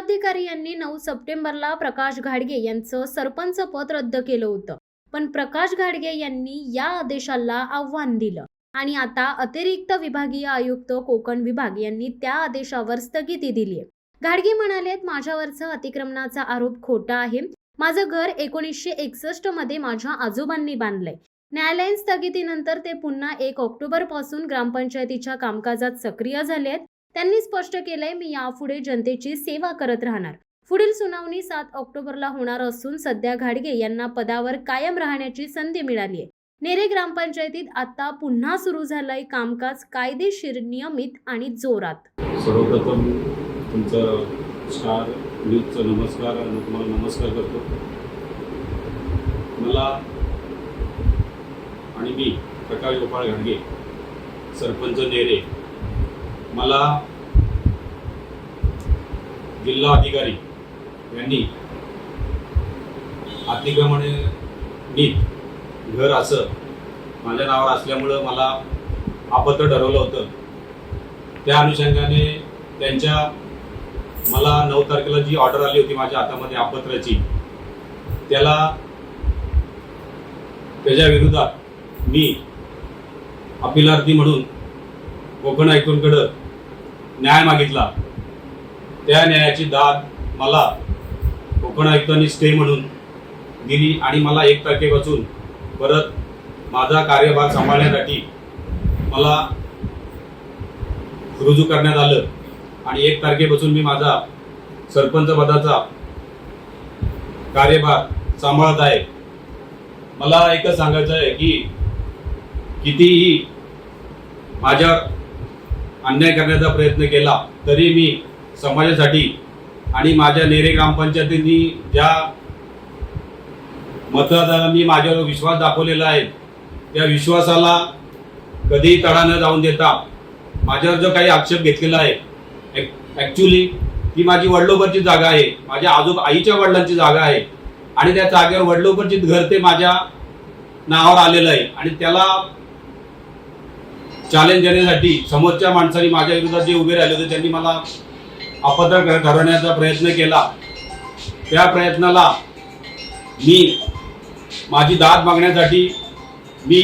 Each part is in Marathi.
जिल्हाधिकारी यांनी नऊ सप्टेंबरला प्रकाश घाडगे यांचं सरपंच पद रद्द केलं होतं. पण प्रकाश घाडगे यांनी या आदेशाला आव्हान दिलं. आणि आता अतिरिक्त विभागीय आयुक्त कोकण विभाग यांनी त्या आदेशावर स्थगिती दिली आहे. घाडगे म्हणालेत माझ्यावरचा अतिक्रमणाचा आरोप खोटा आहे. माझं घर एकोणीसशे एकसष्टमध्ये माझ्या आजोबांनी बांधलंय. न्यायालयीन स्थगितीनंतर ते पुन्हा एक ऑक्टोबरपासून ग्रामपंचायतीच्या कामकाजात सक्रिय झाले आहेत त्यांनी स्पष्ट केलंय मी यापुढे जनतेची सेवा करत राहणार. पुढील सुनावणी सात ऑक्टोबरला होणार असून सध्या घाडगे यांना पदावर कायम राहण्याची संधी मिळाली आहे नेरे ग्रामपंचायतीत आता पुन्हा सुरू झालंय कामकाज कायदेशीर नियमित आणि जोरात. सर्वप्रथम तुमचं स्टार न्यूजचा नमस्कार आणि तुम्हाला नमस्कार करतो. मला आणि मी प्रकाश गोपाळ घाडगे सरपंच नेरे मला जिल्हा अधिकारी यांनी अतिक्रमणे नीत घर असं माझ्या नावावर असल्यामुळं मला आपत्र ठरवलं होतं. त्या अनुषंगाने त्यांच्या मला नऊ तारखेला जी ऑर्डर आली होती माझ्या हातामध्ये आपत्राची त्याला त्याच्या विरोधात मी अपिलार्थी म्हणून कोकण आयुक्तांकडं न्याय मागितला. त्या न्यायाची दाद मला कोकण आयुक्तांनी स्टे म्हणून दिली आणि मला एक तारखेपासून परत माझा कार्यभार सांभाळण्यासाठी मला रुजू करण्यात आलं. आणि एक तारखेपासून मी माझा सरपंच पदाचा कार्यभार सांभाळत आहे. मला एकच सांगायचं आहे की कितीही माझ्या अन्याय करण्याचा प्रयत्न केला तरी मी समाजासाठी आणि माझ्या नेरे ग्रामपंचायतींनी ज्या मतदारांनी माझ्यावर विश्वास दाखवलेला आहे त्या विश्वासाला कधीही तडा न जाऊन देता माझ्यावर जो काही आक्षेप घेतलेला आहे ॲक्च्युली ती माझी वडलोबरची जागा आहे माझ्या आजोबा आईच्या वडिलांची जागा आहे आणि त्या जागेवर वडलोबरची घर ते माझ्या नावावर आलेलं आहे आणि त्याला चॅलेंज देण्यासाठी समोरच्या माणसांनी माझ्या विरोधात जे उभे राहिले होते त्यांनी मला अपत्र ठरवण्याचा प्रयत्न केला. त्या प्रयत्नाला मी माझी दाद मागण्यासाठी मी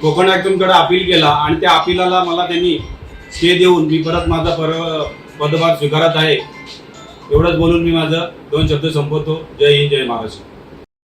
कोकण आयुक्तांकडे अपील केला आणि त्या अपिलाला मला त्यांनी स्टे देऊन मी परत माझा पर पदभार स्वीकारत आहे. एवढंच बोलून मी माझं दोन शब्द संपवतो. जय हिंद जय महाराष्ट्र.